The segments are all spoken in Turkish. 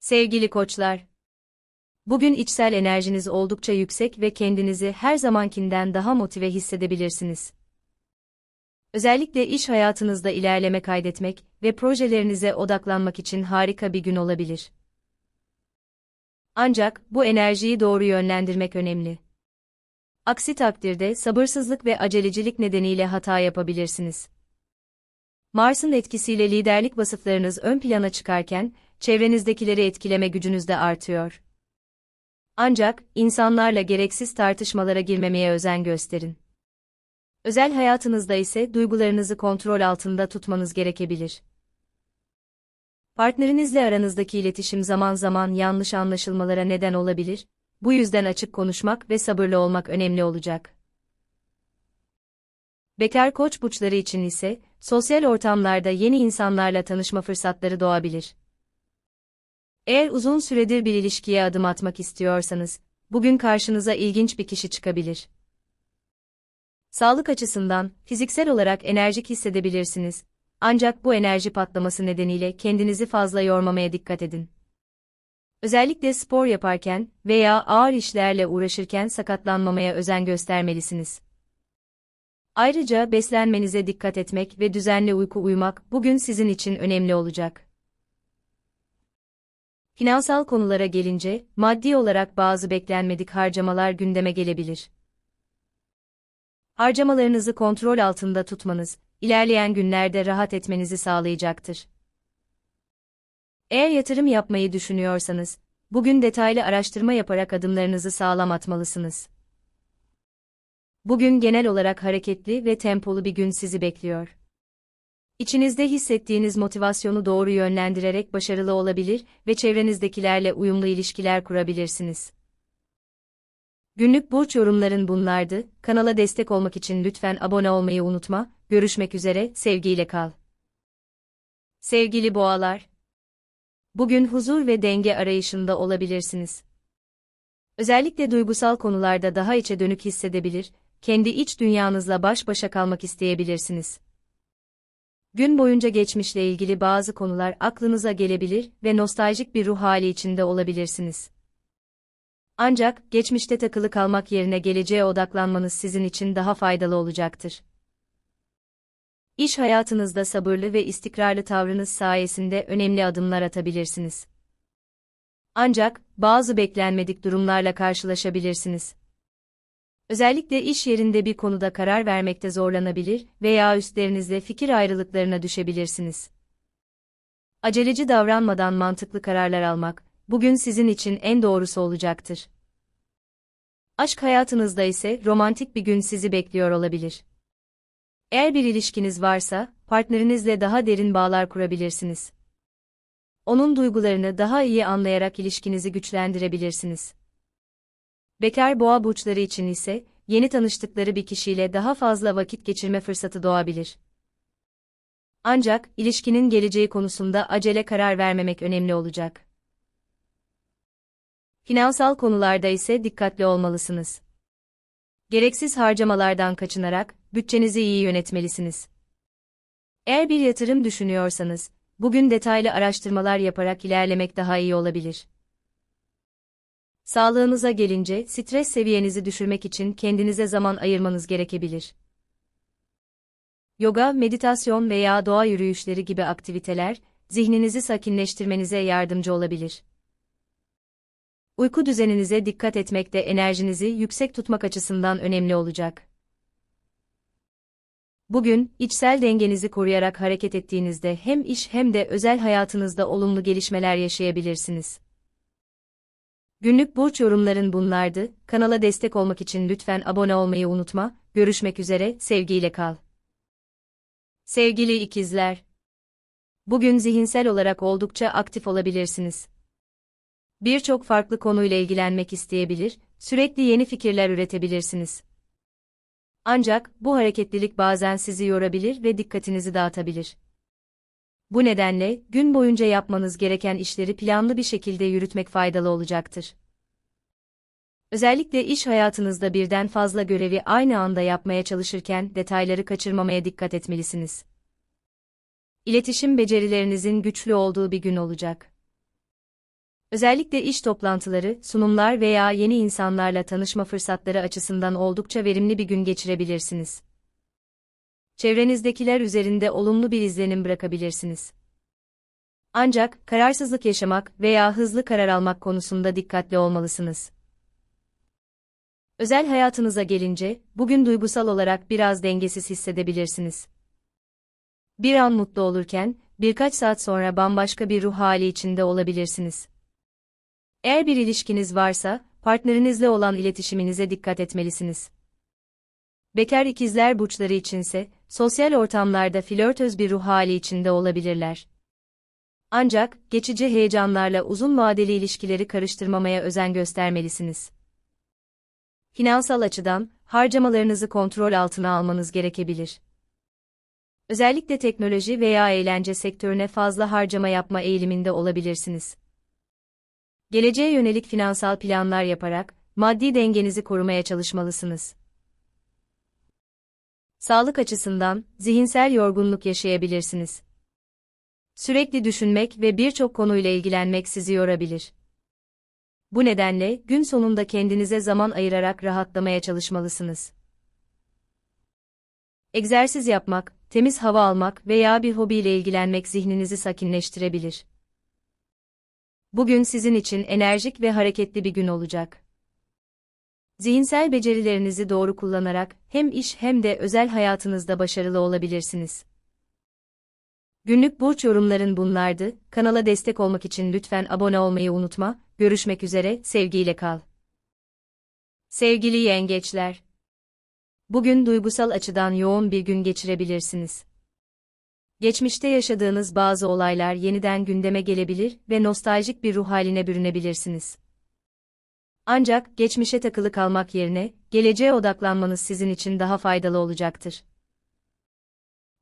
Sevgili koçlar, bugün içsel enerjiniz oldukça yüksek ve kendinizi her zamankinden daha motive hissedebilirsiniz. Özellikle iş hayatınızda ilerleme kaydetmek ve projelerinize odaklanmak için harika bir gün olabilir. Ancak bu enerjiyi doğru yönlendirmek önemli. Aksi takdirde sabırsızlık ve acelecilik nedeniyle hata yapabilirsiniz. Mars'ın etkisiyle liderlik vasıflarınız ön plana çıkarken, çevrenizdekileri etkileme gücünüz de artıyor. Ancak, insanlarla gereksiz tartışmalara girmemeye özen gösterin. Özel hayatınızda ise duygularınızı kontrol altında tutmanız gerekebilir. Partnerinizle aranızdaki iletişim zaman zaman yanlış anlaşılmalara neden olabilir, bu yüzden açık konuşmak ve sabırlı olmak önemli olacak. Bekar koç burçları için ise, sosyal ortamlarda yeni insanlarla tanışma fırsatları doğabilir. Eğer uzun süredir bir ilişkiye adım atmak istiyorsanız, bugün karşınıza ilginç bir kişi çıkabilir. Sağlık açısından, fiziksel olarak enerjik hissedebilirsiniz. Ancak bu enerji patlaması nedeniyle kendinizi fazla yormamaya dikkat edin. Özellikle spor yaparken veya ağır işlerle uğraşırken sakatlanmamaya özen göstermelisiniz. Ayrıca beslenmenize dikkat etmek ve düzenli uyku uyumak bugün sizin için önemli olacak. Finansal konulara gelince, maddi olarak bazı beklenmedik harcamalar gündeme gelebilir. Harcamalarınızı kontrol altında tutmanız, ilerleyen günlerde rahat etmenizi sağlayacaktır. Eğer yatırım yapmayı düşünüyorsanız, bugün detaylı araştırma yaparak adımlarınızı sağlam atmalısınız. Bugün genel olarak hareketli ve tempolu bir gün sizi bekliyor. İçinizde hissettiğiniz motivasyonu doğru yönlendirerek başarılı olabilir ve çevrenizdekilerle uyumlu ilişkiler kurabilirsiniz. Günlük burç yorumların bunlardı. Kanala destek olmak için lütfen abone olmayı unutma. Görüşmek üzere, sevgiyle kal. Sevgili boğalar, bugün huzur ve denge arayışında olabilirsiniz. Özellikle duygusal konularda daha içe dönük hissedebilir, kendi iç dünyanızla baş başa kalmak isteyebilirsiniz. Gün boyunca geçmişle ilgili bazı konular aklınıza gelebilir ve nostaljik bir ruh hali içinde olabilirsiniz. Ancak geçmişte takılı kalmak yerine geleceğe odaklanmanız sizin için daha faydalı olacaktır. İş hayatınızda sabırlı ve istikrarlı tavrınız sayesinde önemli adımlar atabilirsiniz. Ancak bazı beklenmedik durumlarla karşılaşabilirsiniz. Özellikle iş yerinde bir konuda karar vermekte zorlanabilir veya üstlerinizle fikir ayrılıklarına düşebilirsiniz. Aceleci davranmadan mantıklı kararlar almak, bugün sizin için en doğrusu olacaktır. Aşk hayatınızda ise romantik bir gün sizi bekliyor olabilir. Eğer bir ilişkiniz varsa, partnerinizle daha derin bağlar kurabilirsiniz. Onun duygularını daha iyi anlayarak ilişkinizi güçlendirebilirsiniz. Bekar boğa burçları için ise, yeni tanıştıkları bir kişiyle daha fazla vakit geçirme fırsatı doğabilir. Ancak, ilişkinin geleceği konusunda acele karar vermemek önemli olacak. Finansal konularda ise dikkatli olmalısınız. Gereksiz harcamalardan kaçınarak, bütçenizi iyi yönetmelisiniz. Eğer bir yatırım düşünüyorsanız, bugün detaylı araştırmalar yaparak ilerlemek daha iyi olabilir. Sağlığınıza gelince, stres seviyenizi düşürmek için kendinize zaman ayırmanız gerekebilir. Yoga, meditasyon veya doğa yürüyüşleri gibi aktiviteler, zihninizi sakinleştirmenize yardımcı olabilir. Uyku düzeninize dikkat etmek de enerjinizi yüksek tutmak açısından önemli olacak. Bugün, içsel dengenizi koruyarak hareket ettiğinizde hem iş hem de özel hayatınızda olumlu gelişmeler yaşayabilirsiniz. Günlük burç yorumların bunlardı. Kanala destek olmak için lütfen abone olmayı unutma. Görüşmek üzere, sevgiyle kal. Sevgili ikizler. Bugün zihinsel olarak oldukça aktif olabilirsiniz. Birçok farklı konuyla ilgilenmek isteyebilir, sürekli yeni fikirler üretebilirsiniz. Ancak bu hareketlilik bazen sizi yorabilir ve dikkatinizi dağıtabilir. Bu nedenle gün boyunca yapmanız gereken işleri planlı bir şekilde yürütmek faydalı olacaktır. Özellikle iş hayatınızda birden fazla görevi aynı anda yapmaya çalışırken detayları kaçırmamaya dikkat etmelisiniz. İletişim becerilerinizin güçlü olduğu bir gün olacak. Özellikle iş toplantıları, sunumlar veya yeni insanlarla tanışma fırsatları açısından oldukça verimli bir gün geçirebilirsiniz. Çevrenizdekiler üzerinde olumlu bir izlenim bırakabilirsiniz. Ancak kararsızlık yaşamak veya hızlı karar almak konusunda dikkatli olmalısınız. Özel hayatınıza gelince, bugün duygusal olarak biraz dengesiz hissedebilirsiniz. Bir an mutlu olurken, birkaç saat sonra bambaşka bir ruh hali içinde olabilirsiniz. Eğer bir ilişkiniz varsa, partnerinizle olan iletişiminize dikkat etmelisiniz. Bekar ikizler burçları içinse, sosyal ortamlarda flörtöz bir ruh hali içinde olabilirler. Ancak, geçici heyecanlarla uzun vadeli ilişkileri karıştırmamaya özen göstermelisiniz. Finansal açıdan, harcamalarınızı kontrol altına almanız gerekebilir. Özellikle teknoloji veya eğlence sektörüne fazla harcama yapma eğiliminde olabilirsiniz. Geleceğe yönelik finansal planlar yaparak, maddi dengenizi korumaya çalışmalısınız. Sağlık açısından, zihinsel yorgunluk yaşayabilirsiniz. Sürekli düşünmek ve birçok konuyla ilgilenmek sizi yorabilir. Bu nedenle, gün sonunda kendinize zaman ayırarak rahatlamaya çalışmalısınız. Egzersiz yapmak, temiz hava almak veya bir hobiyle ilgilenmek zihninizi sakinleştirebilir. Bugün sizin için enerjik ve hareketli bir gün olacak. Zihinsel becerilerinizi doğru kullanarak hem iş hem de özel hayatınızda başarılı olabilirsiniz. Günlük burç yorumların bunlardı. Kanala destek olmak için lütfen abone olmayı unutma. Görüşmek üzere, sevgiyle kal. Sevgili yengeçler. Bugün duygusal açıdan yoğun bir gün geçirebilirsiniz. Geçmişte yaşadığınız bazı olaylar yeniden gündeme gelebilir ve nostaljik bir ruh haline bürünebilirsiniz. Ancak geçmişe takılı kalmak yerine geleceğe odaklanmanız sizin için daha faydalı olacaktır.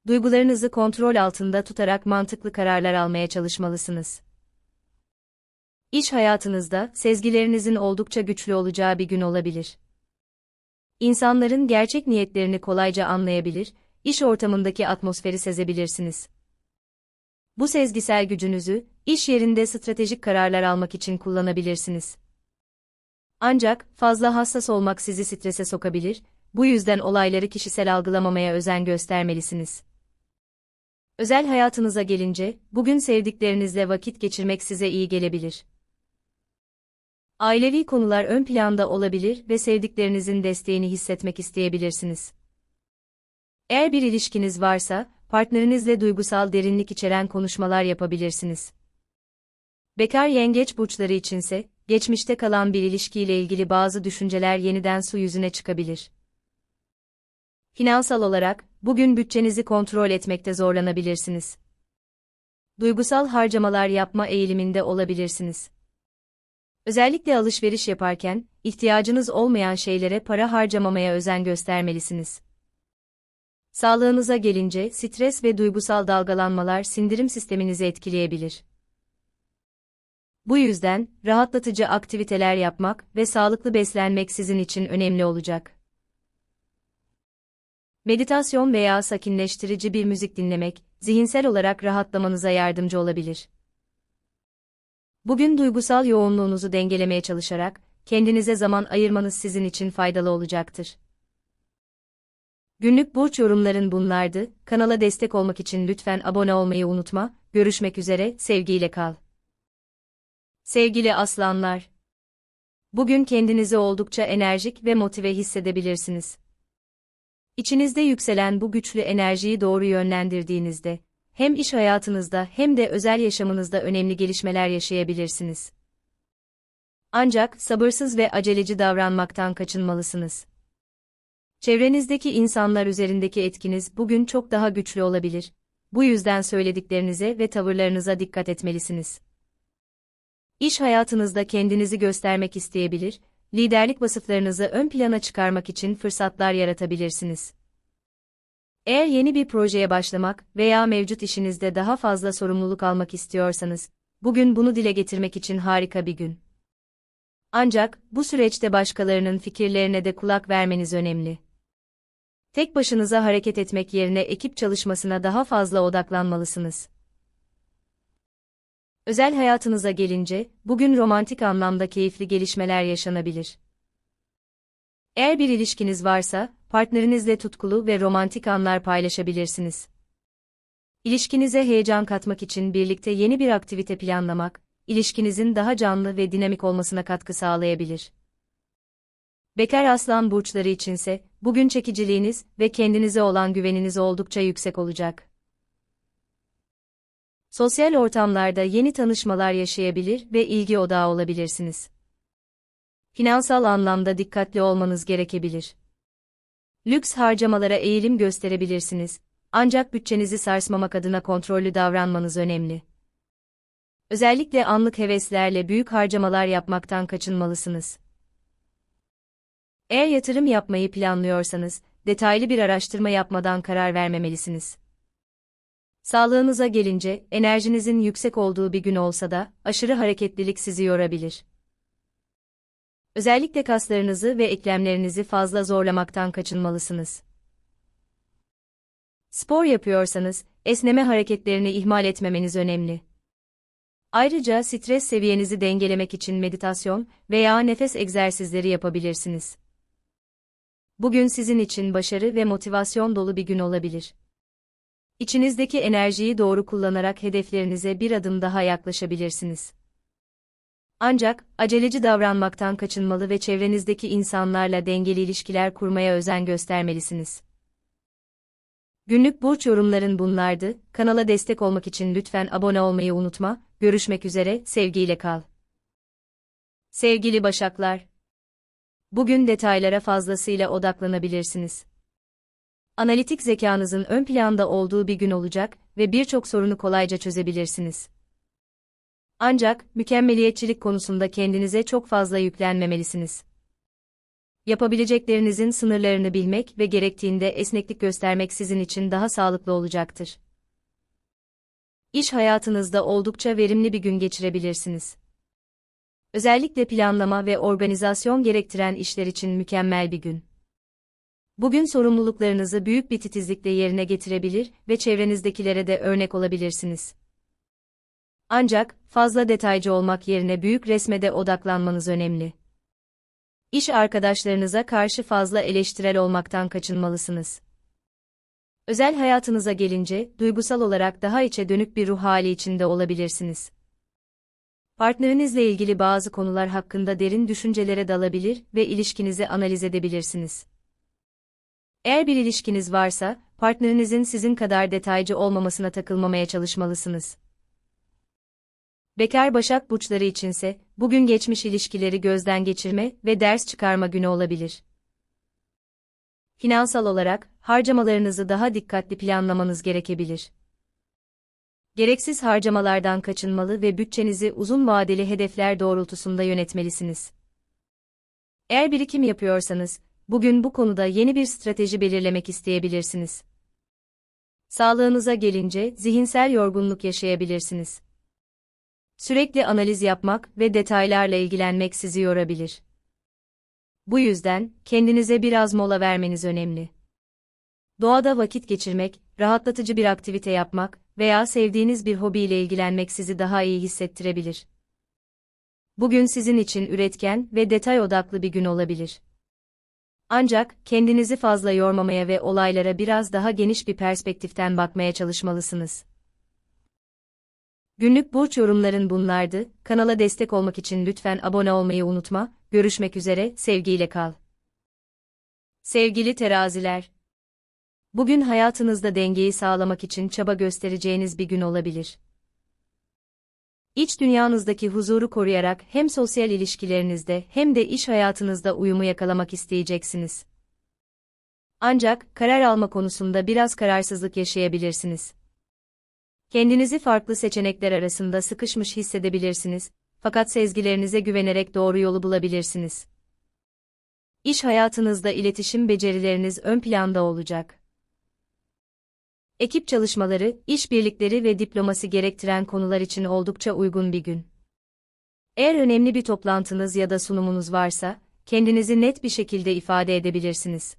Duygularınızı kontrol altında tutarak mantıklı kararlar almaya çalışmalısınız. İş hayatınızda sezgilerinizin oldukça güçlü olacağı bir gün olabilir. İnsanların gerçek niyetlerini kolayca anlayabilir, iş ortamındaki atmosferi sezebilirsiniz. Bu sezgisel gücünüzü, iş yerinde stratejik kararlar almak için kullanabilirsiniz. Ancak, fazla hassas olmak sizi strese sokabilir, bu yüzden olayları kişisel algılamamaya özen göstermelisiniz. Özel hayatınıza gelince, bugün sevdiklerinizle vakit geçirmek size iyi gelebilir. Ailevi konular ön planda olabilir ve sevdiklerinizin desteğini hissetmek isteyebilirsiniz. Eğer bir ilişkiniz varsa, partnerinizle duygusal derinlik içeren konuşmalar yapabilirsiniz. Bekar yengeç burçları içinse, geçmişte kalan bir ilişkiyle ilgili bazı düşünceler yeniden su yüzüne çıkabilir. Finansal olarak, bugün bütçenizi kontrol etmekte zorlanabilirsiniz. Duygusal harcamalar yapma eğiliminde olabilirsiniz. Özellikle alışveriş yaparken, ihtiyacınız olmayan şeylere para harcamamaya özen göstermelisiniz. Sağlığınıza gelince stres ve duygusal dalgalanmalar sindirim sisteminizi etkileyebilir. Bu yüzden, rahatlatıcı aktiviteler yapmak ve sağlıklı beslenmek sizin için önemli olacak. Meditasyon veya sakinleştirici bir müzik dinlemek, zihinsel olarak rahatlamanıza yardımcı olabilir. Bugün duygusal yoğunluğunuzu dengelemeye çalışarak, kendinize zaman ayırmanız sizin için faydalı olacaktır. Günlük burç yorumların bunlardı. Kanala destek olmak için lütfen abone olmayı unutma. Görüşmek üzere, sevgiyle kal. Sevgili aslanlar. Bugün kendinizi oldukça enerjik ve motive hissedebilirsiniz. İçinizde yükselen bu güçlü enerjiyi doğru yönlendirdiğinizde, hem iş hayatınızda hem de özel yaşamınızda önemli gelişmeler yaşayabilirsiniz. Ancak sabırsız ve aceleci davranmaktan kaçınmalısınız. Çevrenizdeki insanlar üzerindeki etkiniz bugün çok daha güçlü olabilir. Bu yüzden söylediklerinize ve tavırlarınıza dikkat etmelisiniz. İş hayatınızda kendinizi göstermek isteyebilir, liderlik vasıflarınızı ön plana çıkarmak için fırsatlar yaratabilirsiniz. Eğer yeni bir projeye başlamak veya mevcut işinizde daha fazla sorumluluk almak istiyorsanız, bugün bunu dile getirmek için harika bir gün. Ancak bu süreçte başkalarının fikirlerine de kulak vermeniz önemli. Tek başınıza hareket etmek yerine ekip çalışmasına daha fazla odaklanmalısınız. Özel hayatınıza gelince, bugün romantik anlamda keyifli gelişmeler yaşanabilir. Eğer bir ilişkiniz varsa, partnerinizle tutkulu ve romantik anlar paylaşabilirsiniz. İlişkinize heyecan katmak için birlikte yeni bir aktivite planlamak, ilişkinizin daha canlı ve dinamik olmasına katkı sağlayabilir. Bekar aslan burçları içinse, bugün çekiciliğiniz ve kendinize olan güveniniz oldukça yüksek olacak. Sosyal ortamlarda yeni tanışmalar yaşayabilir ve ilgi odağı olabilirsiniz. Finansal anlamda dikkatli olmanız gerekebilir. Lüks harcamalara eğilim gösterebilirsiniz, ancak bütçenizi sarsmamak adına kontrollü davranmanız önemli. Özellikle anlık heveslerle büyük harcamalar yapmaktan kaçınmalısınız. Eğer yatırım yapmayı planlıyorsanız, detaylı bir araştırma yapmadan karar vermemelisiniz. Sağlığınıza gelince, enerjinizin yüksek olduğu bir gün olsa da, aşırı hareketlilik sizi yorabilir. Özellikle kaslarınızı ve eklemlerinizi fazla zorlamaktan kaçınmalısınız. Spor yapıyorsanız, esneme hareketlerini ihmal etmemeniz önemli. Ayrıca stres seviyenizi dengelemek için meditasyon veya nefes egzersizleri yapabilirsiniz. Bugün sizin için başarı ve motivasyon dolu bir gün olabilir. İçinizdeki enerjiyi doğru kullanarak hedeflerinize bir adım daha yaklaşabilirsiniz. Ancak, aceleci davranmaktan kaçınmalı ve çevrenizdeki insanlarla dengeli ilişkiler kurmaya özen göstermelisiniz. Günlük burç yorumların bunlardı. Kanala destek olmak için lütfen abone olmayı unutma. Görüşmek üzere, sevgiyle kal. Sevgili Başaklar, bugün detaylara fazlasıyla odaklanabilirsiniz. Analitik zekanızın ön planda olduğu bir gün olacak ve birçok sorunu kolayca çözebilirsiniz. Ancak mükemmeliyetçilik konusunda kendinize çok fazla yüklenmemelisiniz. Yapabileceklerinizin sınırlarını bilmek ve gerektiğinde esneklik göstermek sizin için daha sağlıklı olacaktır. İş hayatınızda oldukça verimli bir gün geçirebilirsiniz. Özellikle planlama ve organizasyon gerektiren işler için mükemmel bir gün. Bugün sorumluluklarınızı büyük bir titizlikle yerine getirebilir ve çevrenizdekilere de örnek olabilirsiniz. Ancak, fazla detaycı olmak yerine büyük resmede odaklanmanız önemli. İş arkadaşlarınıza karşı fazla eleştirel olmaktan kaçınmalısınız. Özel hayatınıza gelince, duygusal olarak daha içe dönük bir ruh hali içinde olabilirsiniz. Partnerinizle ilgili bazı konular hakkında derin düşüncelere dalabilir ve ilişkinizi analiz edebilirsiniz. Eğer bir ilişkiniz varsa, partnerinizin sizin kadar detaycı olmamasına takılmamaya çalışmalısınız. Bekar Başak burçları içinse, bugün geçmiş ilişkileri gözden geçirme ve ders çıkarma günü olabilir. Finansal olarak, harcamalarınızı daha dikkatli planlamanız gerekebilir. Gereksiz harcamalardan kaçınmalı ve bütçenizi uzun vadeli hedefler doğrultusunda yönetmelisiniz. Eğer birikim yapıyorsanız, bugün bu konuda yeni bir strateji belirlemek isteyebilirsiniz. Sağlığınıza gelince zihinsel yorgunluk yaşayabilirsiniz. Sürekli analiz yapmak ve detaylarla ilgilenmek sizi yorabilir. Bu yüzden kendinize biraz mola vermeniz önemli. Doğada vakit geçirmek, rahatlatıcı bir aktivite yapmak veya sevdiğiniz bir hobiyle ilgilenmek sizi daha iyi hissettirebilir. Bugün sizin için üretken ve detay odaklı bir gün olabilir. Ancak kendinizi fazla yormamaya ve olaylara biraz daha geniş bir perspektiften bakmaya çalışmalısınız. Günlük burç yorumların bunlardı. Kanala destek olmak için lütfen abone olmayı unutma. Görüşmek üzere, sevgiyle kal. Sevgili teraziler. Bugün hayatınızda dengeyi sağlamak için çaba göstereceğiniz bir gün olabilir. İç dünyanızdaki huzuru koruyarak hem sosyal ilişkilerinizde hem de iş hayatınızda uyumu yakalamak isteyeceksiniz. Ancak karar alma konusunda biraz kararsızlık yaşayabilirsiniz. Kendinizi farklı seçenekler arasında sıkışmış hissedebilirsiniz, fakat sezgilerinize güvenerek doğru yolu bulabilirsiniz. İş hayatınızda iletişim becerileriniz ön planda olacak. Ekip çalışmaları, işbirlikleri ve diplomasi gerektiren konular için oldukça uygun bir gün. Eğer önemli bir toplantınız ya da sunumunuz varsa, kendinizi net bir şekilde ifade edebilirsiniz.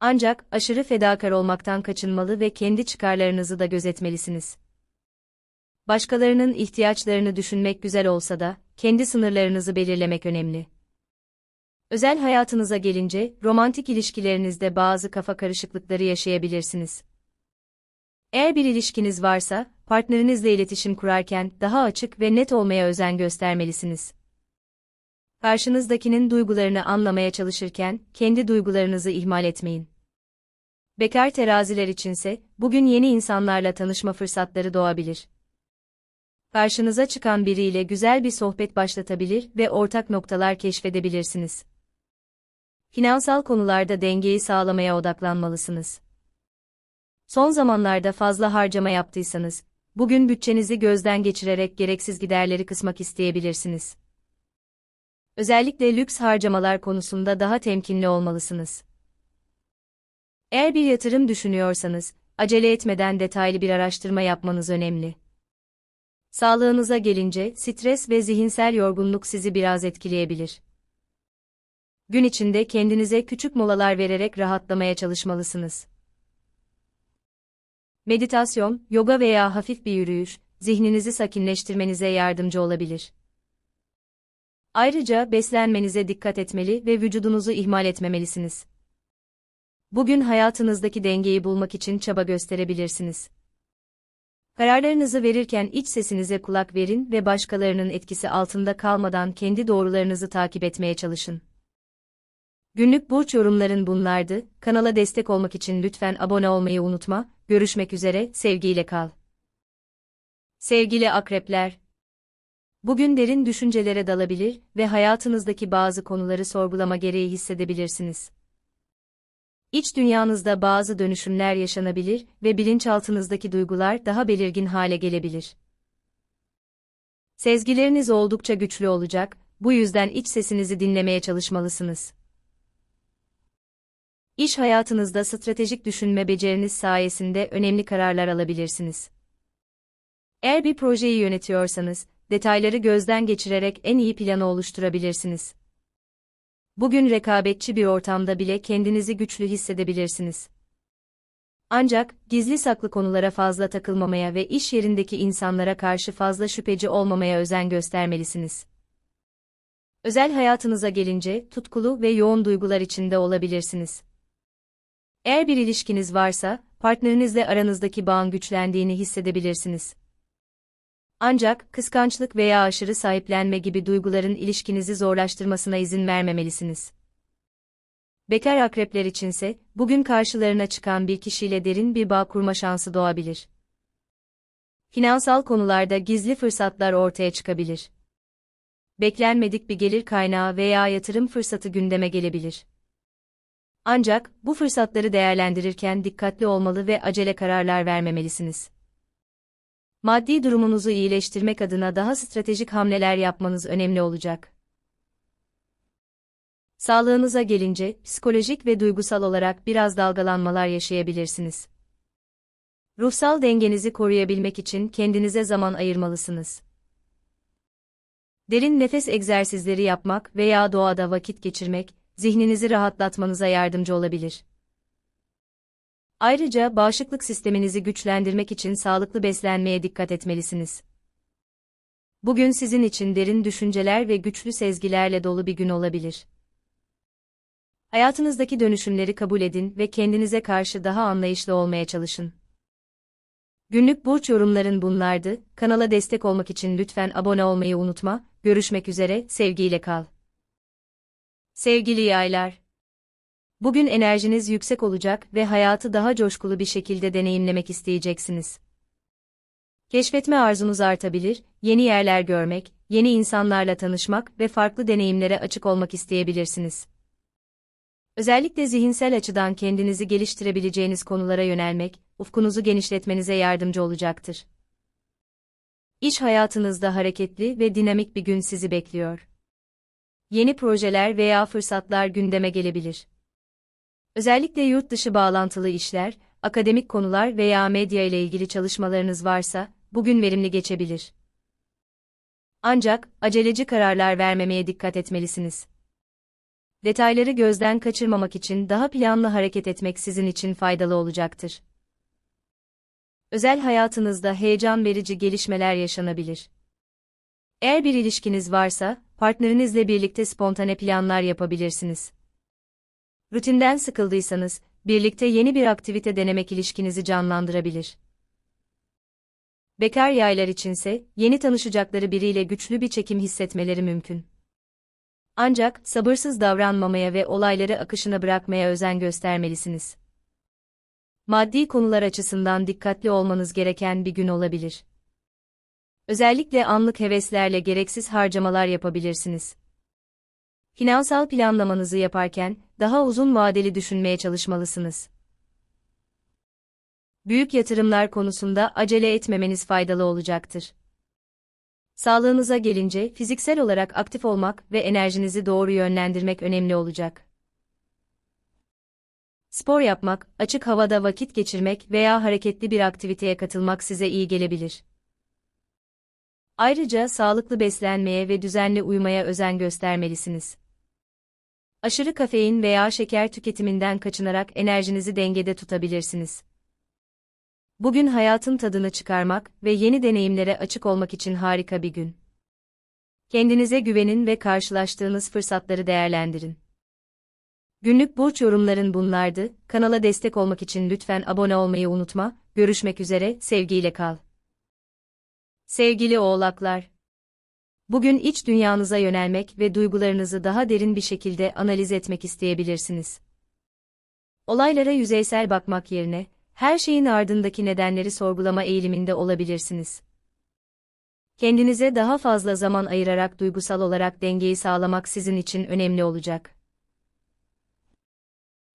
Ancak aşırı fedakar olmaktan kaçınmalı ve kendi çıkarlarınızı da gözetmelisiniz. Başkalarının ihtiyaçlarını düşünmek güzel olsa da, kendi sınırlarınızı belirlemek önemli. Özel hayatınıza gelince, romantik ilişkilerinizde bazı kafa karışıklıkları yaşayabilirsiniz. Eğer bir ilişkiniz varsa, partnerinizle iletişim kurarken daha açık ve net olmaya özen göstermelisiniz. Karşınızdakinin duygularını anlamaya çalışırken, kendi duygularınızı ihmal etmeyin. Bekar teraziler içinse, bugün yeni insanlarla tanışma fırsatları doğabilir. Karşınıza çıkan biriyle güzel bir sohbet başlatabilir ve ortak noktalar keşfedebilirsiniz. Finansal konularda dengeyi sağlamaya odaklanmalısınız. Son zamanlarda fazla harcama yaptıysanız, bugün bütçenizi gözden geçirerek gereksiz giderleri kısmak isteyebilirsiniz. Özellikle lüks harcamalar konusunda daha temkinli olmalısınız. Eğer bir yatırım düşünüyorsanız, acele etmeden detaylı bir araştırma yapmanız önemli. Sağlığınıza gelince, stres ve zihinsel yorgunluk sizi biraz etkileyebilir. Gün içinde kendinize küçük molalar vererek rahatlamaya çalışmalısınız. Meditasyon, yoga veya hafif bir yürüyüş, zihninizi sakinleştirmenize yardımcı olabilir. Ayrıca beslenmenize dikkat etmeli ve vücudunuzu ihmal etmemelisiniz. Bugün hayatınızdaki dengeyi bulmak için çaba gösterebilirsiniz. Kararlarınızı verirken iç sesinize kulak verin ve başkalarının etkisi altında kalmadan kendi doğrularınızı takip etmeye çalışın. Günlük burç yorumların bunlardı. Kanala destek olmak için lütfen abone olmayı unutma. Görüşmek üzere, sevgiyle kal. Sevgili akrepler, Bugün derin düşüncelere dalabilir ve hayatınızdaki bazı konuları sorgulama gereği hissedebilirsiniz. İç dünyanızda bazı dönüşümler yaşanabilir ve bilinçaltınızdaki duygular daha belirgin hale gelebilir. Sezgileriniz oldukça güçlü olacak, bu yüzden iç sesinizi dinlemeye çalışmalısınız. İş hayatınızda stratejik düşünme beceriniz sayesinde önemli kararlar alabilirsiniz. Eğer bir projeyi yönetiyorsanız, detayları gözden geçirerek en iyi planı oluşturabilirsiniz. Bugün rekabetçi bir ortamda bile kendinizi güçlü hissedebilirsiniz. Ancak, gizli saklı konulara fazla takılmamaya ve iş yerindeki insanlara karşı fazla şüpheci olmamaya özen göstermelisiniz. Özel hayatınıza gelince, tutkulu ve yoğun duygular içinde olabilirsiniz. Eğer bir ilişkiniz varsa, partnerinizle aranızdaki bağın güçlendiğini hissedebilirsiniz. Ancak, kıskançlık veya aşırı sahiplenme gibi duyguların ilişkinizi zorlaştırmasına izin vermemelisiniz. Bekar akrepler içinse, bugün karşılarına çıkan bir kişiyle derin bir bağ kurma şansı doğabilir. Finansal konularda gizli fırsatlar ortaya çıkabilir. Beklenmedik bir gelir kaynağı veya yatırım fırsatı gündeme gelebilir. Ancak, bu fırsatları değerlendirirken dikkatli olmalı ve acele kararlar vermemelisiniz maddi durumunuzu iyileştirmek adına daha stratejik hamleler yapmanız önemli olacak. Sağlığınıza gelince, psikolojik ve duygusal olarak biraz dalgalanmalar yaşayabilirsiniz. Ruhsal dengenizi koruyabilmek için kendinize zaman ayırmalısınız. Derin nefes egzersizleri yapmak veya doğada vakit geçirmek, zihninizi rahatlatmanıza yardımcı olabilir. Ayrıca bağışıklık sisteminizi güçlendirmek için sağlıklı beslenmeye dikkat etmelisiniz. Bugün sizin için derin düşünceler ve güçlü sezgilerle dolu bir gün olabilir. Hayatınızdaki dönüşümleri kabul edin ve kendinize karşı daha anlayışlı olmaya çalışın. Günlük burç yorumların bunlardı. Kanala destek olmak için lütfen abone olmayı unutma. Görüşmek üzere, sevgiyle kal. Sevgili yaylar, Bugün enerjiniz yüksek olacak ve hayatı daha coşkulu bir şekilde deneyimlemek isteyeceksiniz. Keşfetme arzunuz artabilir, yeni yerler görmek, yeni insanlarla tanışmak ve farklı deneyimlere açık olmak isteyebilirsiniz. Özellikle zihinsel açıdan kendinizi geliştirebileceğiniz konulara yönelmek, ufkunuzu genişletmenize yardımcı olacaktır. İş hayatınızda hareketli ve dinamik bir gün sizi bekliyor. Yeni projeler veya fırsatlar gündeme gelebilir. Özellikle yurt dışı bağlantılı işler, akademik konular veya medya ile ilgili çalışmalarınız varsa, bugün verimli geçebilir. Ancak, aceleci kararlar vermemeye dikkat etmelisiniz. Detayları gözden kaçırmamak için daha planlı hareket etmek sizin için faydalı olacaktır. Özel hayatınızda heyecan verici gelişmeler yaşanabilir. Eğer bir ilişkiniz varsa, partnerinizle birlikte spontane planlar yapabilirsiniz. Rutinden sıkıldıysanız, birlikte yeni bir aktivite denemek ilişkinizi canlandırabilir. Bekar yaylar içinse, yeni tanışacakları biriyle güçlü bir çekim hissetmeleri mümkün. Ancak, sabırsız davranmamaya ve olayları akışına bırakmaya özen göstermelisiniz. Maddi konular açısından dikkatli olmanız gereken bir gün olabilir. Özellikle anlık heveslerle gereksiz harcamalar yapabilirsiniz. Finansal planlamanızı yaparken, daha uzun vadeli düşünmeye çalışmalısınız. Büyük yatırımlar konusunda acele etmemeniz faydalı olacaktır. Sağlığınıza gelince fiziksel olarak aktif olmak ve enerjinizi doğru yönlendirmek önemli olacak. Spor yapmak, açık havada vakit geçirmek veya hareketli bir aktiviteye katılmak size iyi gelebilir. Ayrıca sağlıklı beslenmeye ve düzenli uyumaya özen göstermelisiniz. Aşırı kafein veya şeker tüketiminden kaçınarak enerjinizi dengede tutabilirsiniz. Bugün hayatın tadını çıkarmak ve yeni deneyimlere açık olmak için harika bir gün. Kendinize güvenin ve karşılaştığınız fırsatları değerlendirin. Günlük burç yorumların bunlardı. Kanala destek olmak için lütfen abone olmayı unutma. Görüşmek üzere, sevgiyle kal. Sevgili oğlaklar, bugün iç dünyanıza yönelmek ve duygularınızı daha derin bir şekilde analiz etmek isteyebilirsiniz. Olaylara yüzeysel bakmak yerine, her şeyin ardındaki nedenleri sorgulama eğiliminde olabilirsiniz. Kendinize daha fazla zaman ayırarak duygusal olarak dengeyi sağlamak sizin için önemli olacak.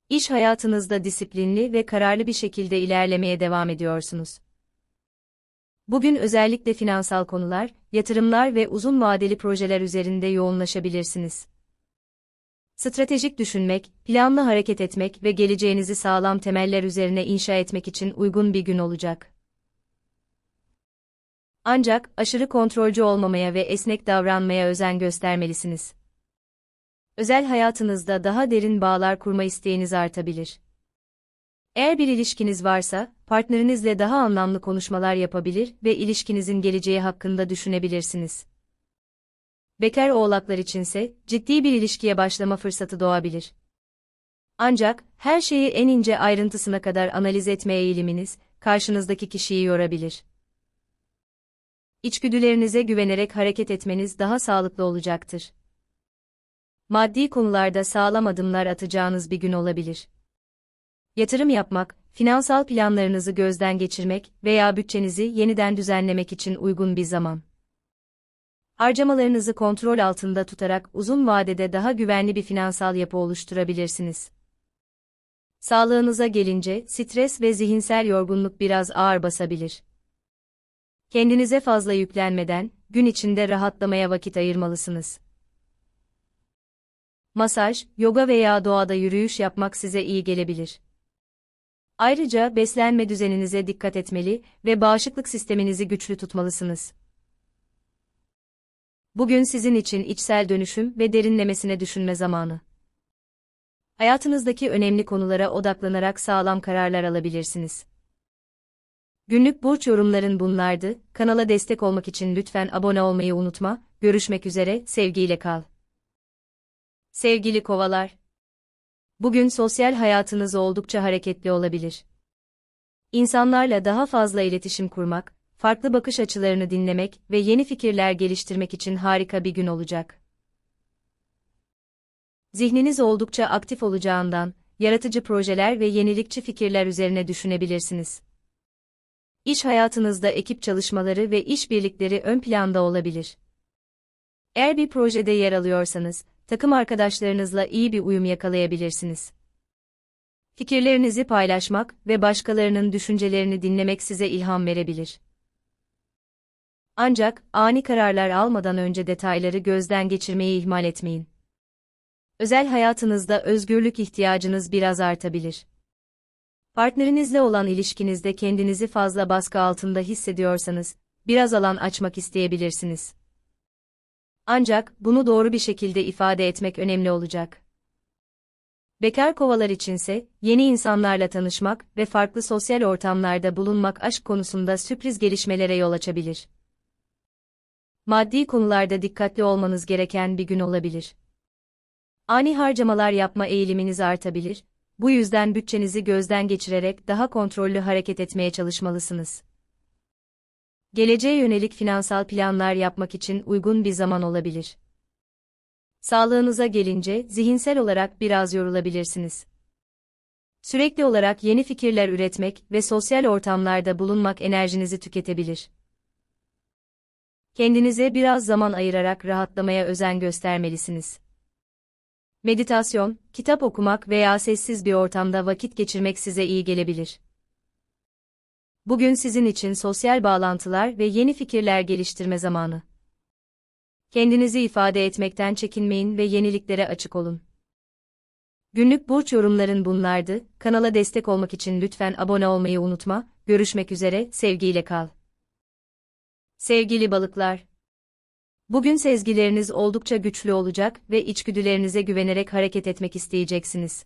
İş hayatınızda disiplinli ve kararlı bir şekilde ilerlemeye devam ediyorsunuz. Bugün özellikle finansal konular, yatırımlar ve uzun vadeli projeler üzerinde yoğunlaşabilirsiniz. Stratejik düşünmek, planlı hareket etmek ve geleceğinizi sağlam temeller üzerine inşa etmek için uygun bir gün olacak. Ancak aşırı kontrolcü olmamaya ve esnek davranmaya özen göstermelisiniz. Özel hayatınızda daha derin bağlar kurma isteğiniz artabilir. Eğer bir ilişkiniz varsa, partnerinizle daha anlamlı konuşmalar yapabilir ve ilişkinizin geleceği hakkında düşünebilirsiniz. Bekar oğlaklar içinse, ciddi bir ilişkiye başlama fırsatı doğabilir. Ancak, her şeyi en ince ayrıntısına kadar analiz etme eğiliminiz, karşınızdaki kişiyi yorabilir. İçgüdülerinize güvenerek hareket etmeniz daha sağlıklı olacaktır. Maddi konularda sağlam adımlar atacağınız bir gün olabilir. Yatırım yapmak, finansal planlarınızı gözden geçirmek veya bütçenizi yeniden düzenlemek için uygun bir zaman. Harcamalarınızı kontrol altında tutarak uzun vadede daha güvenli bir finansal yapı oluşturabilirsiniz. Sağlığınıza gelince stres ve zihinsel yorgunluk biraz ağır basabilir. Kendinize fazla yüklenmeden gün içinde rahatlamaya vakit ayırmalısınız. Masaj, yoga veya doğada yürüyüş yapmak size iyi gelebilir. Ayrıca beslenme düzeninize dikkat etmeli ve bağışıklık sisteminizi güçlü tutmalısınız. Bugün sizin için içsel dönüşüm ve derinlemesine düşünme zamanı. Hayatınızdaki önemli konulara odaklanarak sağlam kararlar alabilirsiniz. Günlük burç yorumların bunlardı. Kanala destek olmak için lütfen abone olmayı unutma. Görüşmek üzere, sevgiyle kal. Sevgili kovalar, bugün sosyal hayatınız oldukça hareketli olabilir. İnsanlarla daha fazla iletişim kurmak, farklı bakış açılarını dinlemek ve yeni fikirler geliştirmek için harika bir gün olacak. Zihniniz oldukça aktif olacağından, yaratıcı projeler ve yenilikçi fikirler üzerine düşünebilirsiniz. İş hayatınızda ekip çalışmaları ve işbirlikleri ön planda olabilir. Eğer bir projede yer alıyorsanız, takım arkadaşlarınızla iyi bir uyum yakalayabilirsiniz. Fikirlerinizi paylaşmak ve başkalarının düşüncelerini dinlemek size ilham verebilir. Ancak ani kararlar almadan önce detayları gözden geçirmeyi ihmal etmeyin. Özel hayatınızda özgürlük ihtiyacınız biraz artabilir. Partnerinizle olan ilişkinizde kendinizi fazla baskı altında hissediyorsanız, biraz alan açmak isteyebilirsiniz. Ancak bunu doğru bir şekilde ifade etmek önemli olacak. Bekar kovalar içinse, yeni insanlarla tanışmak ve farklı sosyal ortamlarda bulunmak aşk konusunda sürpriz gelişmelere yol açabilir. Maddi konularda dikkatli olmanız gereken bir gün olabilir. Ani harcamalar yapma eğiliminiz artabilir, bu yüzden bütçenizi gözden geçirerek daha kontrollü hareket etmeye çalışmalısınız. Geleceğe yönelik finansal planlar yapmak için uygun bir zaman olabilir. Sağlığınıza gelince zihinsel olarak biraz yorulabilirsiniz. Sürekli olarak yeni fikirler üretmek ve sosyal ortamlarda bulunmak enerjinizi tüketebilir. Kendinize biraz zaman ayırarak rahatlamaya özen göstermelisiniz. Meditasyon, kitap okumak veya sessiz bir ortamda vakit geçirmek size iyi gelebilir. Bugün sizin için sosyal bağlantılar ve yeni fikirler geliştirme zamanı. Kendinizi ifade etmekten çekinmeyin ve yeniliklere açık olun. Günlük burç yorumların bunlardı. Kanala destek olmak için lütfen abone olmayı unutma. Görüşmek üzere, sevgiyle kal. Sevgili balıklar, Bugün sezgileriniz oldukça güçlü olacak ve içgüdülerinize güvenerek hareket etmek isteyeceksiniz.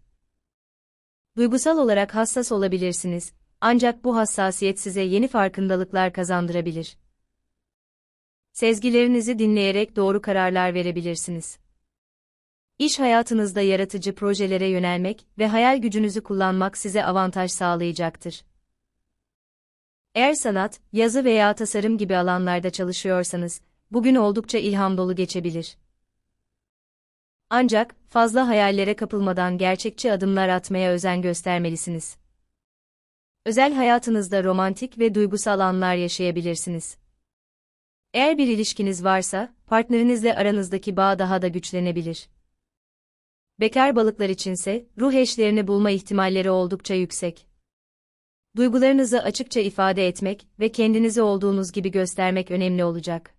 Duygusal olarak hassas olabilirsiniz, ancak bu hassasiyet size yeni farkındalıklar kazandırabilir. Sezgilerinizi dinleyerek doğru kararlar verebilirsiniz. İş hayatınızda yaratıcı projelere yönelmek ve hayal gücünüzü kullanmak size avantaj sağlayacaktır. Eğer sanat, yazı veya tasarım gibi alanlarda çalışıyorsanız, bugün oldukça ilham dolu geçebilir. Ancak, fazla hayallere kapılmadan gerçekçi adımlar atmaya özen göstermelisiniz. Özel hayatınızda romantik ve duygusal anlar yaşayabilirsiniz. Eğer bir ilişkiniz varsa, partnerinizle aranızdaki bağ daha da güçlenebilir. Bekar balıklar içinse, ruh eşlerini bulma ihtimalleri oldukça yüksek. Duygularınızı açıkça ifade etmek ve kendinizi olduğunuz gibi göstermek önemli olacak.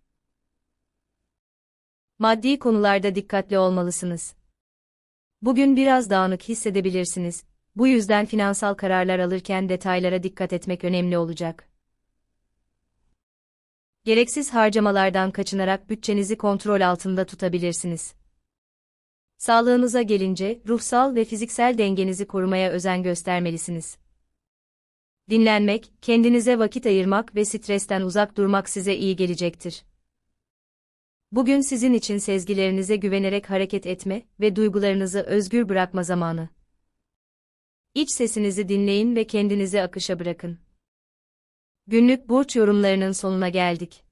Maddi konularda dikkatli olmalısınız. Bugün biraz dağınık hissedebilirsiniz. Bu yüzden finansal kararlar alırken detaylara dikkat etmek önemli olacak. Gereksiz harcamalardan kaçınarak bütçenizi kontrol altında tutabilirsiniz. Sağlığınıza gelince ruhsal ve fiziksel dengenizi korumaya özen göstermelisiniz. Dinlenmek, kendinize vakit ayırmak ve stresten uzak durmak size iyi gelecektir. Bugün sizin için sezgilerinize güvenerek hareket etme ve duygularınızı özgür bırakma zamanı. İç sesinizi dinleyin ve kendinizi akışa bırakın. Günlük burç yorumlarının sonuna geldik.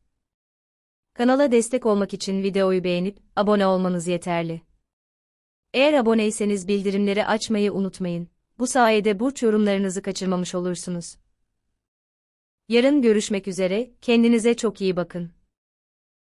Kanala destek olmak için videoyu beğenip abone olmanız yeterli. Eğer aboneyseniz bildirimleri açmayı unutmayın. Bu sayede burç yorumlarınızı kaçırmamış olursunuz. Yarın görüşmek üzere, kendinize çok iyi bakın.